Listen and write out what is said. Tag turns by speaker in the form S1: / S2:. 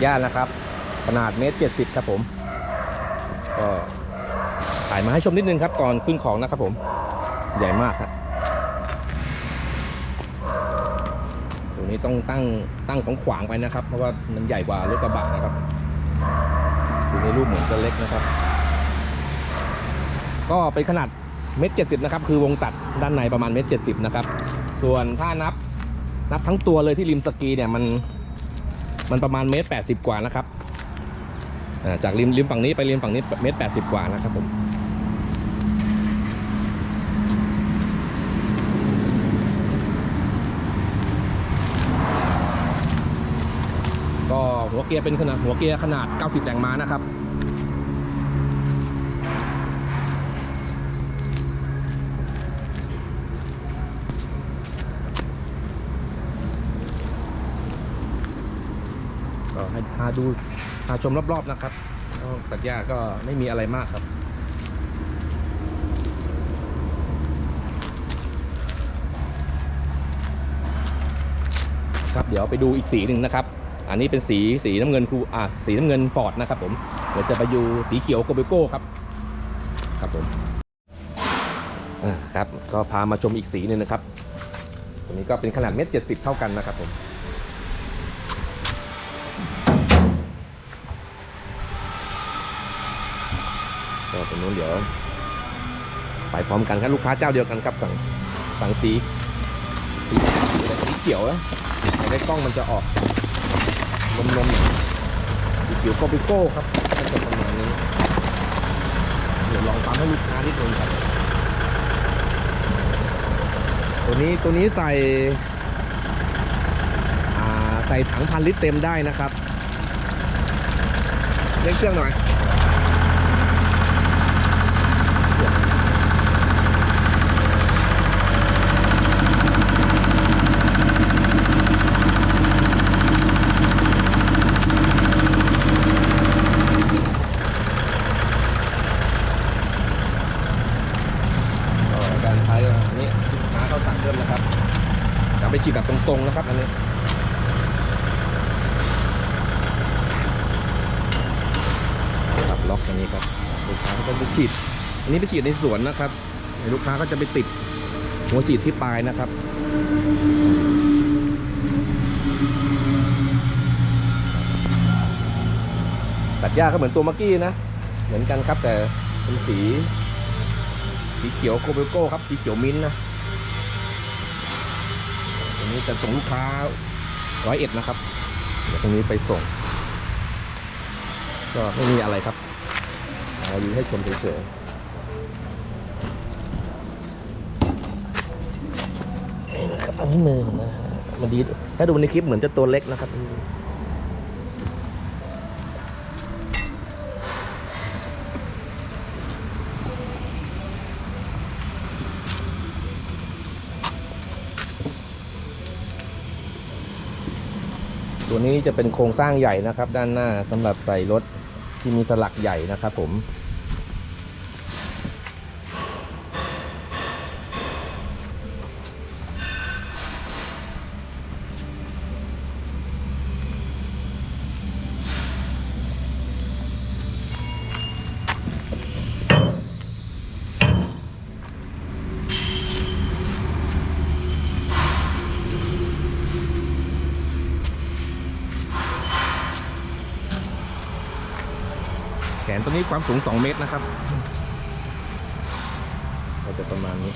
S1: หญ้านะครับ ขนาดเมตรเจ็ดสิบครับผมก็ถ่ายมาให้ชมนิดนึงครับก่อนขึ้นของนะครับผม ใหญ่มากครับตรงนี้ต้องตั้งตั้งของขวางไปนะครับ เพราะว่ามันใหญ่กว่ารถกระบะนะครับดูในรูปเหมือนจะเล็กนะครับ ก็เป็นขนาดเมตรเจ็ดสิบนะครับ คือวงตัดด้านในประมาณเมตรเจ็ดสิบนะครับ ส่วนถ้านับนับทั้งตัวเลยที่ริมสกีเนี่ยมัน มันประมาณเมตรแปดสิบกว่านะครับจากริมริมฝั่งนี้ไปริมฝั่งนี้เมตรแปดสิบกว่านะครับผมก็หัวเกียร์เป็นขนาดหัวเกียร์ขนาด 90 แรงม้านะครับ ให้พาดูพาชมรอบๆนะครับตัดหญ้าก็ไม่มีอะไรมากครับครับเดี๋ยวไปดูอีกสีหนึ่งนะครับ อันนี้เป็นสีสีน้ำเงินครูอ่าสีน้ำเงินฟอร์ดนะครับผมเดี๋ยวจะไปดูสีเขียวโกเบโก้ครับ ครับผมอ่าครับ ก็พามาชมอีกสีหนึ่งนะครับตัวนี้ก็เป็นขนาดเม็ดเจ็ดสิบเท่ากันนะครับผม ก็ตรงนู้นเดี๋ยว ไปพร้อมกันครับลูกค้าเจ้าเดียวกันครับสั่งสั่งสีสีสีเขียวนะแต่ได้กล้องมันจะออกนมนมๆสีเขียวโกบิโก้ครับก็จะประมาณนี้เดี๋ยวลองปั๊มให้ลูกค้านิดนึงครับตัวนี้ตัวนี้ใส่ใส่ถังพันลิตรเต็มได้นะครับเร่งเครื่องหน่อย ก็การใช้อันนี้ลูกค้า เขาสั่งเพิ่มนะครับจะไปฉีดแบบตรงๆนะครับอันนี้ปรับล็อกอันนี้ครับลูกค้าก็จะไปฉีดอันนี้ไปฉีดในสวนนะครับลูกค้าก็จะไปติดหัวฉีดที่ปลายนะครับตัดหญ้าก็เหมือนตัวมื่อกี้นะ เหมือนกันครับแต่เป็นสี สีเขียวโคเบโก้ครับ สีเขียวมิ้นนะ จะส่งลูกค้าร้อยเอ็ดนะครับเดี๋ยวตรงนี้ไปส่ง ก็ไม่มีอะไรครับเอาอยู่ให้ชมเฉยๆนี่นะครับอันนี้มือนะฮะมันดีถ้าดูในคลิปเหมือนจะตัวเล็กนะครับ ตัวนี้จะเป็นโครงสร้างใหญ่นะครับ ด้านหน้าสำหรับใส่รถที่มีสลักใหญ่นะครับผม แขนตัวนี้ความสูง 2 เมตรนะครับ ก็จะประมาณนี้